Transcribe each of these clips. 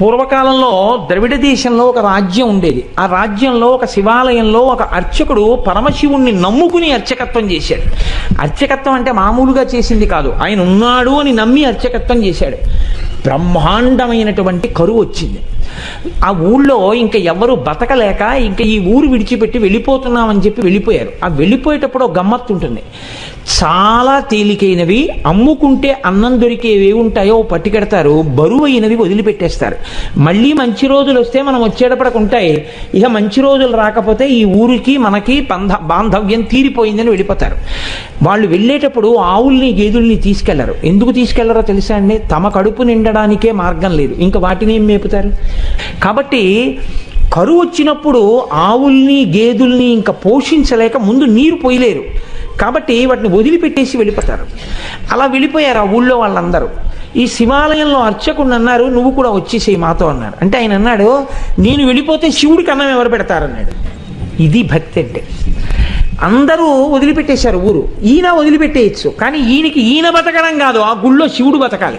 పూర్వకాలంలో ద్రవిడ దేశంలో ఒక రాజ్యం ఉండేది. ఆ రాజ్యంలో ఒక శివాలయంలో ఒక అర్చకుడు పరమశివుణ్ణి నమ్ముకుని అర్చకత్వం చేశాడు. అర్చకత్వం అంటే మామూలుగా చేసింది కాదు. ఆయన ఉన్నాడు అని నమ్మి అర్చకత్వం చేశాడు. బ్రహ్మాండమైనటువంటి కరువు వచ్చింది. ఆ ఊళ్ళో ఇంకా ఎవరు బతకలేక ఇంకా ఈ ఊరు విడిచిపెట్టి వెళ్ళిపోతున్నామని చెప్పి వెళ్ళిపోయారు. ఆ వెళ్ళిపోయేటప్పుడు ఒక గమ్మత్తు ఉంటుంది. చాలా తేలికైనవి అమ్ముకుంటే అన్నం దొరికేవి ఉంటాయో పట్టుకెడతారు బరువైనవి వదిలిపెట్టేస్తారు. మళ్ళీ మంచి రోజులు వస్తే మనం వచ్చేటప్పటికి ఉంటాయి ఇక మంచి రోజులు రాకపోతే ఈ ఊరికి మనకి బంధ బాంధవ్యం తీరిపోయిందని వెళ్ళిపోతారు. వాళ్ళు వెళ్ళేటప్పుడు ఆవుల్ని గేదుల్ని తీసుకెళ్ళరు. ఎందుకు తీసుకెళ్ళరో తెలుసా అండి? తమ కడుపు నిండడానికే మార్గం లేదు. ఇంకా వాటిని ఏం మేపుతారు? కాబట్టి కరువు వచ్చినప్పుడు ఆవుల్ని గేదుల్ని ఇంకా పోషించలేక ముందు నీరు పోయలేరు. కాబట్టి వాటిని వదిలిపెట్టేసి వెళ్ళిపోతారు. అలా వెళ్ళిపోయారు ఆ ఊళ్ళో వాళ్ళందరూ. ఈ శివాలయంలో అర్చకుడు అన్నారు నువ్వు కూడా వచ్చేసేయి మాతో అన్నాడు అంటే ఆయన అన్నాడు నేను వెళ్ళిపోతే శివుడికి అన్నం ఎవరు పెడతారన్నాడు ఇది భక్తి అంటే. అందరూ వదిలిపెట్టేశారు ఊరు. ఈయన వదిలిపెట్టేయచ్చు. కానీ ఈయనకి ఈయన బతకడం కాదు ఆ గుళ్ళో శివుడు బతకాలి.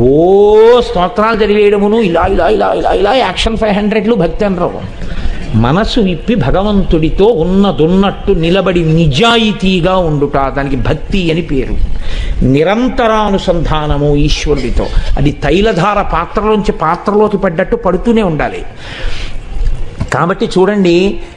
ఓ స్తోత్రాలు చదివేయడమును ఇలా ఇలా ఇలా ఇలా ఇలా యాక్షన్ ఫైవ్ హండ్రెడ్లు భక్తి అనరావు మనసు విప్పి భగవంతుడితో ఉన్నదున్నట్టు నిలబడి నిజాయితీగా ఉండుట దానికి భక్తి అని పేరు. నిరంతరానుసంధానము ఈశ్వరుడితో. అది తైలధార పాత్రలోంచి పాత్రలోకి పడ్డట్టు పడుతూనే ఉండాలి. కాబట్టి చూడండి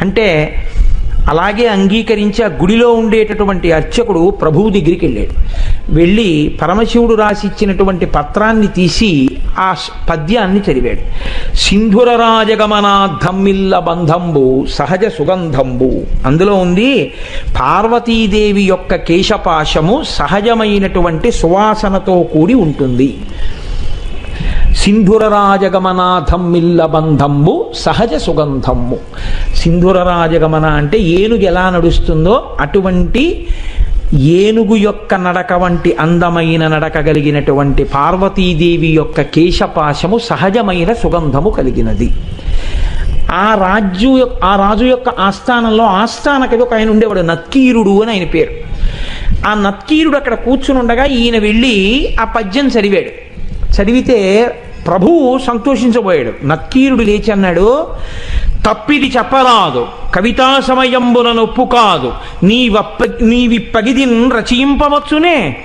అంటే అలాగే అంగీకరించి ఆ గుడిలో ఉండేటటువంటి అర్చకుడు ప్రభువు దగ్గరికి వెళ్ళాడు. వెళ్ళి పరమశివుడు రాసిచ్చినటువంటి పత్రాన్ని తీసి ఆ పద్యాన్ని చదివాడు. సింధుర రాజగమనాధమ్మిల్ల బంధంబు సహజ సుగంధంబు. అందులో ఉంది పార్వతీదేవి యొక్క కేశపాశము సహజమైనటువంటి సువాసనతో కూడి ఉంటుంది. సింధురరాజగమనాథమ్మిల్ల బంధము సహజ సుగంధమ్ము సింధురరాజగమన అంటే ఏనుగు ఎలా నడుస్తుందో అటువంటి ఏనుగు యొక్క నడక వంటి అందమైన నడక కలిగినటువంటి పార్వతీదేవి యొక్క కేశపాశము సహజమైన సుగంధము కలిగినది. ఆ రాజ్యు ఆ రాజు యొక్క ఆస్థానంలో ఆస్థానకి ఒక ఆయన ఉండేవాడు నత్కీరుడు అని ఆయన పేరు. ఆ నత్కీరుడు అక్కడ కూర్చుని ఉండగా ఈయన వెళ్ళి ఆ పద్యం చదివాడు. చదివితే ప్రభువు సంతోషించబోయాడు. నక్కీరుడు లేచి అన్నాడు తప్పిది చెప్పరాదు. కవితా సమయంబుల నొప్పు కాదు నీ వప్ప నీవిప్పగిదిన్ రచయింపవచ్చునే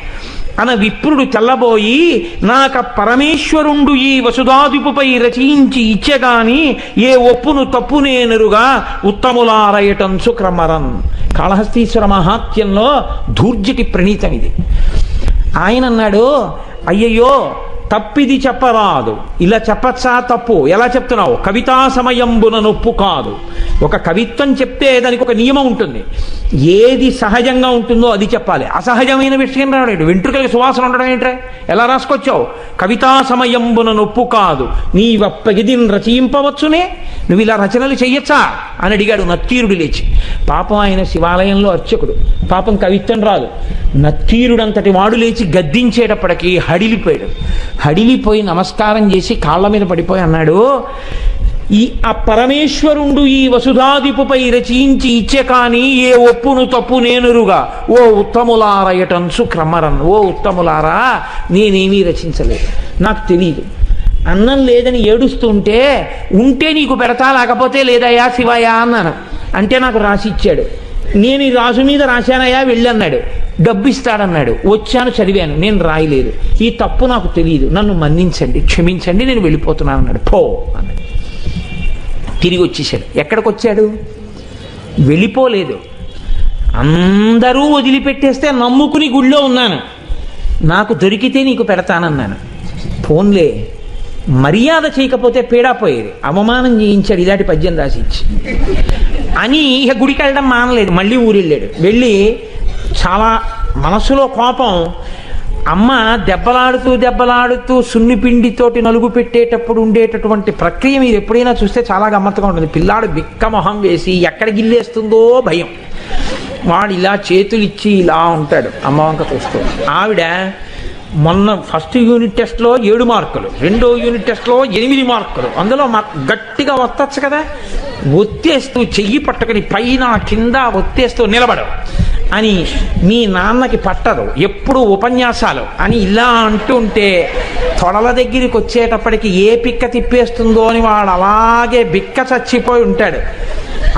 అన విప్రుడు తెల్లబోయి నాక పరమేశ్వరుండు ఈ వసుధాదిపుపై రచయించి ఇచ్చేగాని ఏ ఒప్పును తప్పునేనరుగా ఉత్తములారయటం క్రమరన్ కాళహస్తీశ్వర మహాత్యంలో ధూర్జటి ప్రణీతం ఇది ఆయన అన్నాడు అయ్యయ్యో తప్పిది చెప్పరాదు. ఇలా చెప్పచ్చా? తప్పు. ఎలా చెప్తున్నావు? కవితా సమయంబున నొప్పు కాదు. ఒక కవిత్వం చెప్తే దానికి ఒక నియమం ఉంటుంది. ఏది సహజంగా ఉంటుందో అది చెప్పాలి. అసహజమైన విషయం రాడు వెంట్రుకలకి సువాసన ఉండడం ఏంట్రా? ఎలా రాసుకొచ్చావు? కవితా సమయంబున నొప్పు కాదు. నీ వప్పగిదిని రచయింపవచ్చునే? నువ్వు ఇలా రచనలు చెయ్యొచ్చా? అని అడిగాడు నత్తీరుడు లేచి. పాపం ఆయన శివాలయంలో అర్చకుడు. పాపం కవిత్వం రాదు. నత్తీరుడంతటి వాడు లేచి గద్దించేటప్పటికీ హడిలిపోయాడు. హడిలిపోయి నమస్కారం చేసి కాళ్ళ మీద పడిపోయి అన్నాడు ఈ ఆ పరమేశ్వరుండు ఈ వసుధాదిపుపై రచించి ఇచ్చే కానీ ఏ ఒప్పును తప్పు నేనురుగా. ఓ ఉత్తములారయటన్సు క్రమరన్. ఓ ఉత్తములారా నేనేమీ రచించలేదు. నాకు తెలియదు అన్నం లేదని ఏడుస్తుంటే ఉంటే నీకు పెడతా లేకపోతే లేదయ్యా శివయ్యా అన్నాను. అంటే నాకు రాసి ఇచ్చాడు. నేను ఈ రాజు మీద రాశానయ్యా వెళ్ళన్నాడు డబ్బు ఇస్తాడన్నాడు వచ్చాను చదివాను నేను రాయలేదు. ఈ తప్పు నాకు తెలియదు. నన్ను మన్నించండి క్షమించండి నేను వెళ్ళిపోతున్నాను అన్నాడు పో అన్నాడు. తిరిగి వచ్చేసాడు ఎక్కడికి వచ్చాడు వెళ్ళిపోలేదు. అందరూ వదిలిపెట్టేస్తే నమ్ముకుని గుళ్ళో ఉన్నాను. నాకు దొరికితే నీకు పెడతానన్నాను. ఫోన్లే. మర్యాద చేయకపోతే పీడా పోయేది. అవమానం చేయించాడు ఇలాంటి పద్యం రాసి ఇచ్చి. అని ఇక గుడికి వెళ్ళడం మానలేదు. మళ్ళీ ఊరెళ్ళాడు. వెళ్ళి చాలా మనసులో కోపం అమ్మ దెబ్బలాడుతూ దెబ్బలాడుతూ సున్నిపిండితోటి నలుగు పెట్టేటప్పుడు ఉండేటటువంటి ప్రక్రియ మీరు ఎప్పుడైనా చూస్తే చాలా గమ్మత్తుగా ఉంటుంది. పిల్లాడు బిక్క మొహం వేసి ఎక్కడ గిల్లేస్తుందో భయం. వాడు ఇలా చేతులు ఇచ్చి ఇలా ఉంటాడు. అమ్మ వంక చూస్తూ ఆవిడ మొన్న ఫస్ట్ యూనిట్ టెస్ట్లో ఏడు మార్కులు రెండో యూనిట్ టెస్ట్లో ఎనిమిది మార్కులు. అందులో మా గట్టిగా వస్తచ్చు కదా? ఒత్తేస్తూ చెయ్యి పట్టుకుని పైన కింద ఒత్తేస్తూ నిలబడవు. అని మీ నాన్నకి పట్టదు. ఎప్పుడు ఉపన్యాసాలు. అని ఇలా అంటుంటే తొడల దగ్గరికి వచ్చేటప్పటికి ఏ పిక్క తిప్పేస్తుందో అని వాడు అలాగే బిక్క చచ్చిపోయి ఉంటాడు.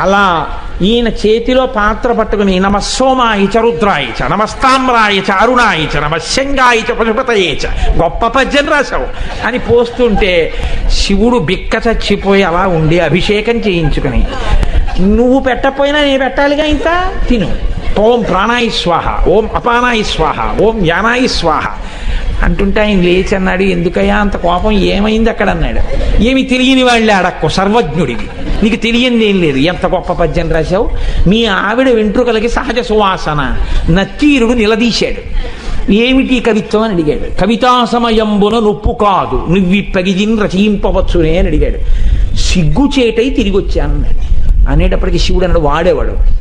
అలా ఈయన చేతిలో పాత్ర పట్టుకుని నమస్సోమాయిచ రుద్రాయిచ నమస్తామ్రాయిచ అరుణాయిచ చ పశుపతయేచ చ గొప్ప పద్యం రాశావు అని పోస్తుంటే శివుడు బిక్క చచ్చిపోయి అలా ఉండి అభిషేకం చేయించుకుని నువ్వు పెట్టపోయినా నేను పెట్టాలిగా ఇంత? తిను. ఓం ప్రాణాయి స్వాహ ఓం అపానాయి స్వాహ ఓం యానాయి స్వాహ. అంటుంటే ఆయన లేచి అన్నాడు ఎందుకయ్యా అంత కోపం? ఏమైంది అక్కడ? అన్నాడు. ఏమి తెలియని వాళ్ళే అడక్కు సర్వజ్ఞుడివి. నీకు తెలియంది ఏం లేదు. ఎంత గొప్ప పద్యం రాశావు? మీ ఆవిడ వెంట్రుకలకి సహజ సువాసన. నత్తీరుడు నిలదీశాడు. ఏమిటి కవిత్వం? అని అడిగాడు. కవితా సమయంబున నొప్పు కాదు. నువ్విప్పగిజిన్ రచయింపవచ్చునే అని అడిగాడు. సిగ్గుచేటై తిరిగి వచ్చానన్నాడు అనేటప్పటికి శివుడు అన్నాడు వాడేవాడు.